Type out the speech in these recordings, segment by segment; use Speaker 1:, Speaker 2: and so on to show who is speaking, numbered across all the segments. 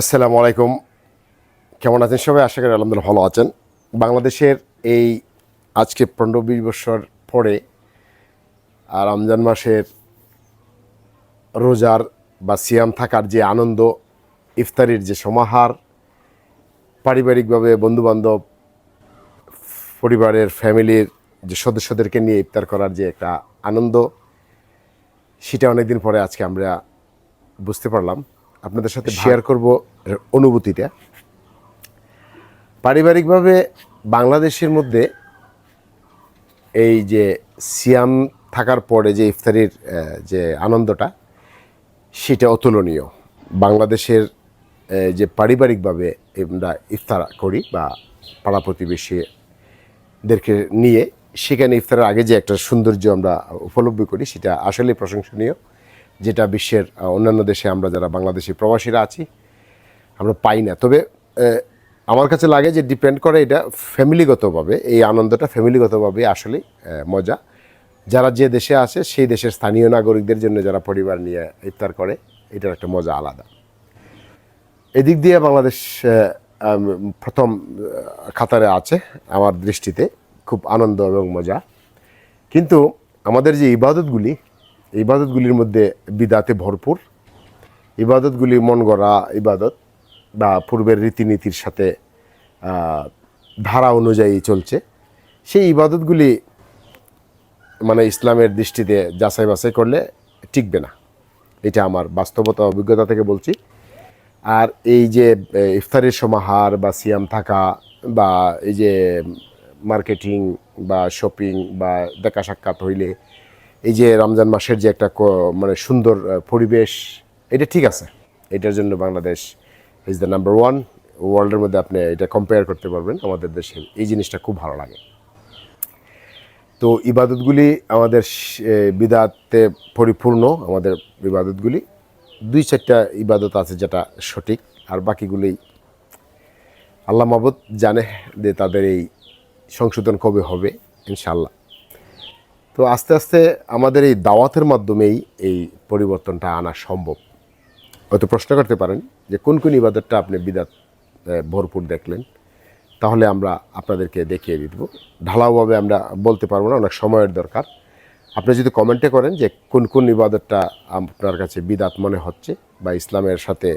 Speaker 1: আসসালামু আলাইকুম। কেমন আছেন সবাই? আশা করি আলহামদুলিল্লাহ ভালো আছেন। বাংলাদেশের এই আজকে পনেরো বিশ বছর পরে আর রমজান মাসের রোজার বা সিয়াম থাকার যে আনন্দ, ইফতারির যে সমাহার, পারিবারিকভাবে বন্ধুবান্ধব, পরিবারের ফ্যামিলির যে সদস্যদেরকে নিয়ে ইফতার করার যে একটা আনন্দ, সেটা অনেকদিন পরে আজকে আমরা বুঝতে পারলাম। আপনাদের সাথে শেয়ার করব অনুভূতিটা। পারিবারিকভাবে বাংলাদেশের মধ্যে এই যে সিয়াম থাকার পরে যে ইফতারির যে আনন্দটা সেটা অতুলনীয়। বাংলাদেশের যে পারিবারিকভাবে আমরা ইফতার করি বা পাড়া প্রতিবেশীদেরকে নিয়ে সেখানে ইফতারের আগে যে একটা সৌন্দর্য আমরা উপলব্ধি করি সেটা আসলে প্রশংসনীয়। যেটা বিশ্বের অন্যান্য দেশে আমরা যারা বাংলাদেশি প্রবাসীরা আছি, আমরা পাই না। তবে আমার কাছে লাগে যে ডিপেন্ড করে এটা ফ্যামিলিগতভাবে এই আনন্দটা ফ্যামিলিগতভাবে আসলে মজা। যারা যে দেশে আসে সেই দেশের স্থানীয় নাগরিকদের জন্য যারা পরিবার নিয়ে ইফতার করে, এটার একটা মজা আলাদা। এদিক দিয়ে বাংলাদেশ প্রথম খাতারে আছে আমার দৃষ্টিতে। খুব আনন্দ এবং মজা। কিন্তু আমাদের যে ইবাদতগুলি ইবাদতগুলির মধ্যে বিদাতে ভরপুর। ইবাদতগুলি মন গড়া ইবাদত বা পূর্বের রীতিনীতির সাথে ধারা অনুযায়ী চলছে। সেই ইবাদতগুলি মানে ইসলামের দৃষ্টিতে যাচাই বাছাই করলে টিকবে না। এটা আমার বাস্তবতা অভিজ্ঞতা থেকে বলছি। আর এই যে ইফতারের সমাহার বা সিয়াম থাকা বা এই যে, মার্কেটিং বা শপিং বা দেখা সাক্ষাৎ হইলে এই যে রমজান মাসের যে একটা মানে সুন্দর পরিবেশ, এটা ঠিক আছে। এটার জন্য Bangladesh is the number one ওয়ার্ল্ডের মধ্যে আপনি এটা কম্পেয়ার করতে পারবেন, আমাদের দেশে এই জিনিসটা খুব ভালো লাগে। তো ইবাদতগুলি আমাদের বিদাতে পরিপূর্ণ, আমাদের ইবাদতগুলি। দুই চারটা ইবাদত আছে যেটা সঠিক, আর বাকিগুলি আল্লাহ মাবুদ জানে যে তাদের এই সংশোধন কবে হবে ইনশাল্লাহ তো আস্তে আস্তে আমাদের এই দাওয়াতের মাধ্যমেই এই পরিবর্তনটা আনা সম্ভব। হয়তো প্রশ্ন করতে পারেন যে কোন কোন ইবাদতটা আপনি বিদাত ভরপুর দেখলেন? তাহলে আমরা আপনাদেরকে দেখিয়ে দিব। ঢালাওভাবে আমরা বলতে পারব না, অনেক সময়ের দরকার। আপনি যদি কমেন্টে করেন যে কোন কোন ইবাদতটা আপনার কাছে বিদাত মনে হচ্ছে বা ইসলামের সাথে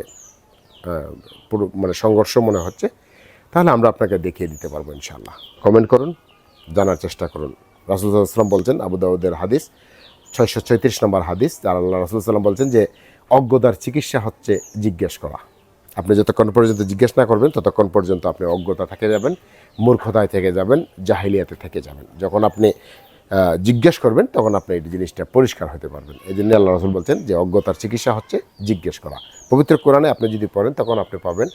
Speaker 1: মানে সংঘর্ষ মনে হচ্ছে, তাহলে আমরা আপনাকে দেখিয়ে দিতে পারব ইনশাল্লাহ কমেন্ট করুন, জানার চেষ্টা করুন। রাসুলাম বলছেন, আবু দাউদের হাদিস, ছয়শো ছয়ত্রিশ নম্বর হাদিস আর আল্লাহ রাসুল সাল্লাম বলছেন যে, অজ্ঞতার চিকিৎসা হচ্ছে জিজ্ঞেস করা। আপনি যতক্ষণ পর্যন্ত জিজ্ঞেস না করবেন, ততক্ষণ পর্যন্ত আপনি অজ্ঞতা থেকে যাবেন, মূর্খতায় থেকে যাবেন, জাহিলিয়াতে থেকে যাবেন। যখন আপনি জিজ্ঞেস করবেন, তখন আপনি এই জিনিসটা পরিষ্কার হতে পারবেন। এই জন্য আল্লাহ রসুল বলছেন যে, অজ্ঞতার চিকিৎসা হচ্ছে জিজ্ঞেস করা। পবিত্র কোরআনে আপনি যদি পড়েন, তখন আপনি পাবেন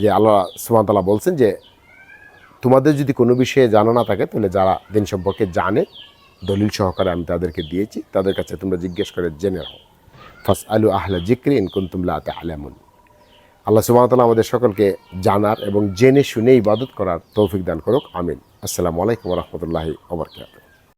Speaker 1: যে, আল্লাহ সুমাতালা বলছেন যে তোমাদের যদি কোনো বিষয়ে জানা না থাকে, তাহলে যারা দিন সম্পর্কে জানে, দলিল সহকারে আমি তাদেরকে দিয়েছি। তাদের কাছে তোমরা জিজ্ঞেস করে জেনে রাখো ফাস আলু আহলা জিক্রি ইনকুন তুমলা আতে আলামুন আল্লাহ সুবাহতাল্লাহ আমাদের সকলকে জানার এবং জেনে শুনে ইবাদত করার তৌফিক দান করুক। আমিন। আসসালামু আলাইকুম রহমতুল্লাহি ওবরকাত